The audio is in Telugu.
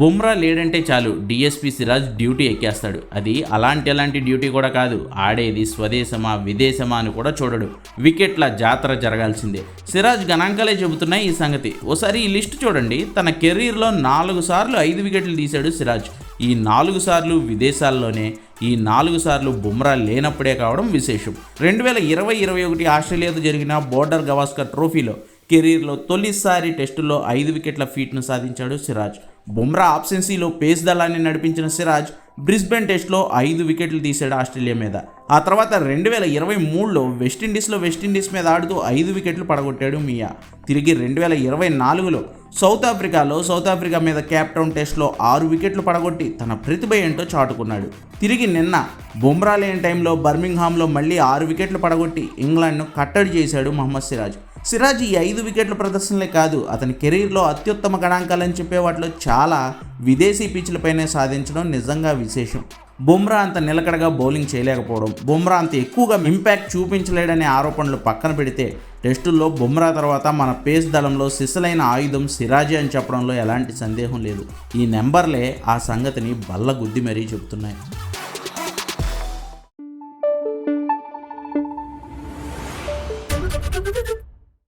బుమ్రా లేడంటే చాలు. డిఎస్పీ సిరాజ్ డ్యూటీ ఎక్కేస్తాడు. అది అలాంటి అలాంటి డ్యూటీ కూడా కాదు. ఆడేది స్వదేశమా విదేశమా అని కూడా చూడడు. వికెట్ల జాతర జరగాల్సిందే. సిరాజ్ గణాంకాలే చెబుతున్నాయి ఈ సంగతి. ఓసారి ఈ లిస్ట్ చూడండి. తన కెరీర్లో నాలుగు సార్లు ఐదు వికెట్లు తీశాడు సిరాజ్. ఈ నాలుగు సార్లు విదేశాల్లోనే ఈ నాలుగు సార్లు బుమ్రా లేనప్పుడే కావడం విశేషం. రెండు వేల ఇరవై ఇరవై ఒకటి ఆస్ట్రేలియాతో జరిగిన బోర్డర్ గవాస్కర్ ట్రోఫీలో కెరీర్లో తొలిసారి టెస్టులో ఐదు వికెట్ల ఫీట్ను సాధించాడు సిరాజ్. బుమ్రా ఆబ్సెన్సీలో పేస్ దళాన్ని నడిపించిన సిరాజ్ బ్రిస్బెన్ టెస్ట్లో ఐదు వికెట్లు తీశాడు ఆస్ట్రేలియా మీద. ఆ తర్వాత రెండు వేల ఇరవై మూడులో వెస్టిండీస్లో వెస్టిండీస్ మీద ఆడుతూ ఐదు వికెట్లు పడగొట్టాడు మియా. తిరిగి రెండు వేల ఇరవై నాలుగులో సౌత్ ఆఫ్రికాలో సౌత్ ఆఫ్రికా మీద క్యాప్టౌన్ టెస్ట్లో ఆరు వికెట్లు పడగొట్టి తన ప్రతిభ ఏంటో చాటుకున్నాడు. తిరిగి నిన్న బుమ్రా లేని టైంలో బర్మింగ్హామ్లో మళ్ళీ ఆరు వికెట్లు పడగొట్టి ఇంగ్లాండ్ను కట్టడి చేశాడు మహమ్మద్ సిరాజ్. సిరాజ్ ఈ ఐదు వికెట్ల ప్రదర్శనలే కాదు అతని కెరీర్లో అత్యుత్తమ గణాంకాలని చెప్పే వాటిలో చాలా విదేశీ పిచ్లపైనే సాధించడం నిజంగా విశేషం. బుమ్రా అంత నిలకడగా బౌలింగ్ చేయలేకపోవడం బుమ్రా అంత ఎక్కువగా ఇంపాక్ట్ చూపించలేడనే ఆరోపణలు పక్కన పెడితే టెస్టుల్లో బుమ్రా తర్వాత మన పేస్ దళంలో సిసలైన ఆయుధం సిరాజీ అని చెప్పడంలో ఎలాంటి సందేహం లేదు. ఈ నెంబర్లే ఆ సంగతిని బల్ల గుద్ది మరీ చెబుతున్నాయి.